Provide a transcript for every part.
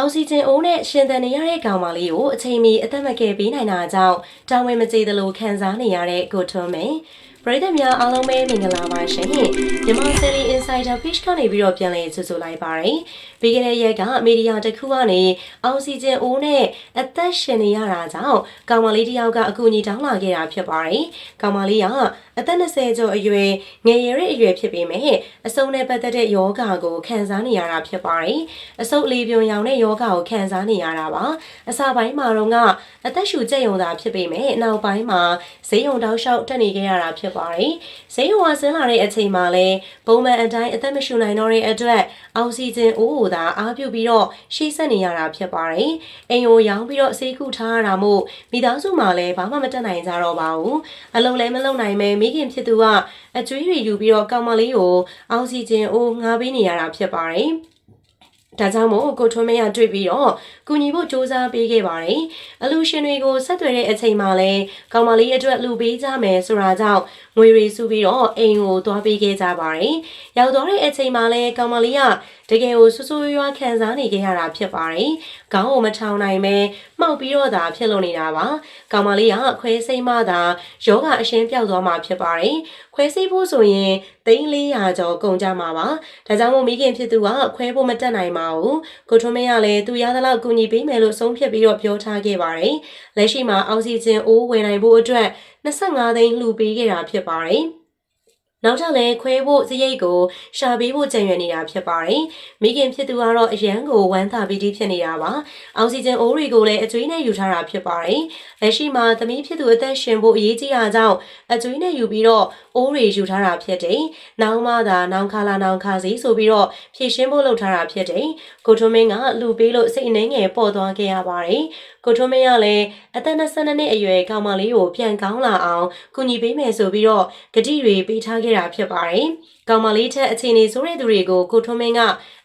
အောက်ဆီဂျင်အိုးနဲ့ရှင်သန်နေရတဲ့ကောင်မလေးကိုအချိန်မီအသက်မကယ်ပေးနိုင်တာကြောင့်တာဝန်မကျေသလိုခံစားနေရတဲ့ကိုထွန်းမင်းပရိသတ်များအားလုံးပဲမင်္ဂလာပါရှင်မြန်မာ Daily Insider Page ကနေပြီးတော့ပြန်လည်ကြိုဆိုလိုက်ပါရယ်ပြီးခဲ့တဲ့ရက်ကမီဒီယာတစ်ခုကနေအောက်ဆီဂျင်အိုးနဲ့အသက်ရှင်နေရတာကြောင့်ကောင်မလေးတစ်ယောက်ကအကူအညီတောင်းလာခဲ့တာဖြစ်ပါတယ်ကောင်မလေးကအသက်20ကျော်အရွယ်ငယ်ရွယ်တဲ့အရွယ်ဖြစ်ပေမဲ့အစုံနဲ့ပတ်သက်တဲ့ယောဂါကိုခံစားနေရတာဖြစ်ပါတယ်အဆုပ်လေးပြုံရောင်တဲ့ယောဂါကိုခံစားနေရတာပါအစပိုင်းမှာတော့ကအသက်ရှူကြက်ယုံတာဖြစ်ပေမဲ့နောက်ပိုင်းမှာဈေးရုံတောက်လျှောက်တက်နေခဲ့ရတာဖြစ်ပါတယ်ဈေးရုံဝဆင်းလာတဲ့အချိန်မှာလဲပုံမှန်အတိုင်းအသက်မရှူနိုင်တော့တဲ့အတွက်အောက်ဆီဂျင်အိုးကိုသာအားပြုပြီးတော့ရှေ့ဆက်နေရတာဖြစ်ပါတယ်အိမ်ကိုရောင်းပြီးတော့ဆေးကုထားရတာမို့မိသားစုမှာလည်းဘာမှမတက်နိုင်ကြတော့ပါဘူးအလုံးလည်းမလုံနိုင်ပဲမိခင်ဖြစ်သူကအကျွေးတွေယူပြီးတော့ကောင်မလေးကိုအောက်ဆီဂျင်အိုးငှားပေးနေရတာဖြစ်ပါတယ် ဒါကြောင့်မို့ကိုထွန်းမရတွေ့ပြီးတော့ကူညီဖို့စ조사ပေးခဲ့ပါတယ်။အလူရှင်တွေကိုဆက်သွယ်တဲ့အချိန်မှာလဲကောင်မလေးအတွက်လူပေးကြမယ်ဆိုတာကြောင့်ငွေရီစုပြီးတော့အိမ်ကိုသွားပေးခဲ့ကြပါတယ်။ရောက်တော့တဲ့အချိန်မှာလဲကောင်မလေးက တကယ်ကိုဆူဆူရွားခံစားနေခဲ့ရတာဖြစ်ပါတယ်။ခေါင်းကိုမထောင်နိုင်ပဲမှောက်ပြီးတော့သာဖြစ်လို့နေတာပါ။ကောင်မလေးကခွဲစိမ့်မှသာယောဂအရှင်းပြောက်သွားမှာဖြစ်ပါတယ်။ခွဲစိမ့်ဖို့ဆိုရင်3400ကျော်ကုန်ကြမှာပါ။ဒါကြောင့်မို့မိခင်ဖြစ်သူကခွဲဖို့မတက်နိုင်ပါဘူး။ကိုထွန်းမင်းကလည်းသူရသလောက်ကူညီပေးမယ်လို့ဆုံးဖြတ်ပြီးတော့ပြောထားခဲ့ပါတယ်။လက်ရှိမှာအောက်ဆီဂျင်အိုးဝယ်နိုင်ဖို့အတွက်25သိန်းလှူပေးခဲ့တာဖြစ်ပါတယ်။ နောက်ထပ်လည်းခွဲဖို့စရိတ်ကိုရှာပေးဖို့ကြံရွယ်နေတာဖြစ်ပါတယ်။မိခင်ဖြစ်သူကတော့အရန်ကိုဝမ်းသာပြီးတိဖြစ်နေတာပါ။အောက်ဆီဂျင်အိုးတွေကိုလည်းအကျွေးနဲ့ယူထားတာဖြစ်ပါတယ်။လက်ရှိမှာသမီးဖြစ်သူအသက်ရှင်ဖို့အရေးကြီးတာကြောင့်အကျွေးနဲ့ယူပြီးတော့အိုးတွေယူထားတာဖြစ်တယ်။နောက်မှသာနောင်ခါလာနောင်ခါစီဆိုပြီးတော့ဖြည့်ရှင်းဖို့လုပ်ထားတာဖြစ်တယ်။ကိုထွန်းမင်းကလူပေးလို့စိတ်နှင်းငယ်ပေါ်သွားခဲ့ရပါတယ်။ကိုထွန်းမင်းကလည်းအသက်22နှစ်အရွယ်ကောင်မလေးကိုပြန်ကောင်းလာအောင်ကူညီပေးမယ်ဆိုပြီးတော့ဂတိတွေပေးထားခဲ့တာဖြစ်ပါတယ်။ကောင်မလေးထက်အခြေအနေဆိုးတဲ့သူတွေကိုကိုထွန်းမင်းက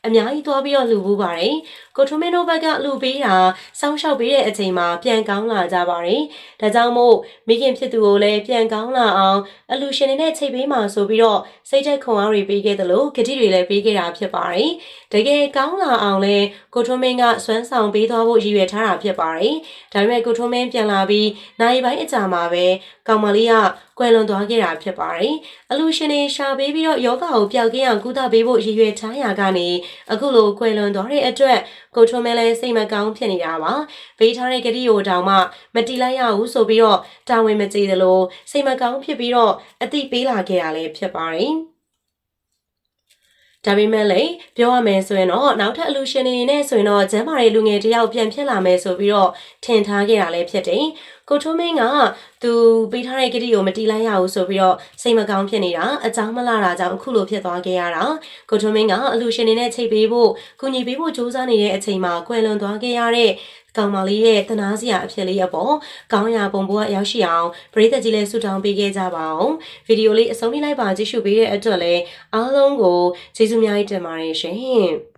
အများကြီးသွားပြီးတော့လှူဖို့ပါတယ်။ကိုထွန်းမင်းတို့ဘက်ကလှူပေးတာစောင်းလျှောက်ပေးတဲ့အချိန်မှာပြန်ကောင်းလာကြပါတယ်။ဒါကြောင့်မို့မိခင်ဖြစ်သူကိုလည်းပြန်ကောင်းလာအောင်အလူရှင်တွေနဲ့ချိတ်ပေးမှဆိုပြီးတော့စိတ်သက်ခွန်အားတွေပေးခဲ့တယ်လို့ဂတိတွေလည်းပေးခဲ့တာဖြစ်ပါတယ်။တကယ်ကောင်းလာအောင်လဲကိုထွန်းမင်းကစွမ်းဆောင်ပေးသွားဖို့ရည်ရွယ်ထားတာဖြစ်ပါတယ်။ဒါပေမဲ့ကိုထွန်းမင်းပြန်လာပြီးနိုင်ပိုင်းအကြာမှာပဲကောင်မလေးကကွယ်လွန်သွားခဲ့တာဖြစ်ပါတယ်။အလူရှင်တွေရှာပေးပြီးတော့ယောဂကိုပျောက်ကင်းအောင်ကုသပေးဖို့ရည်ရွယ်ထားရာကနေအခုလိုကွယ်လွန်သွားတဲ့အတွက် ကိုထွန်းမင်းလည်းစိတ်မကောင်းဖြစ်နေတာပါ။ပေးထားတဲ့ဂတိကိုတောင်မှမတီးလိုက်ရဘူးဆိုပြီးတော့တာဝန်မကျေသလိုစိတ်မကောင်းဖြစ်ပြီးတော့အတိပေးလာခဲ့တာလည်းဖြစ်ပါတယ်။ ဒါပေမဲ့လည်းပြောရမယ်ဆိုရင်တော့နောက်ထပ်အလူရှင်တွေနဲ့ဆိုရင်တော့ကျမ်းမာတဲ့လူငယ်တယောက်ပြန်ဖြစ်လာမယ်ဆိုပြီးတော့ထင်ထားခဲ့တာလည်းဖြစ်တယ်။ကိုထွန်းမင်းကသူပေးထားတဲ့ကတိကိုမတီးလိုက်ရဘူးဆိုပြီးတော့စိတ်မကောင်းဖြစ်နေတာအကြောင်းမလာတာကြောင့်အခုလိုဖြစ်သွားခဲ့ရတာ။ကိုထွန်းမင်းကအလူရှင်တွေနဲ့ချိတ်ပေးဖို့ကူညီပေးဖို့စူးစမ်းနေတဲ့အချိန်မှာကွယ်လွန်သွားခဲ့ရတဲ့ ကောင်မလေးရဲ့တနာစရာအဖြစ်လေးအပေါ်ကောင်းရာပုံပေါ်ရောက်ရှိအောင်ပရိသတ်ကြီးလည်းဆုတောင်းပေးခဲ့ကြပါအောင်ဗီဒီယိုလေးအဆုံးထိလိုက်ပါကြည့်ရှုပေးတဲ့အတွက်လည်းအားလုံးကိုကျေးဇူးများကြီးတင်ပါတယ်ရှင်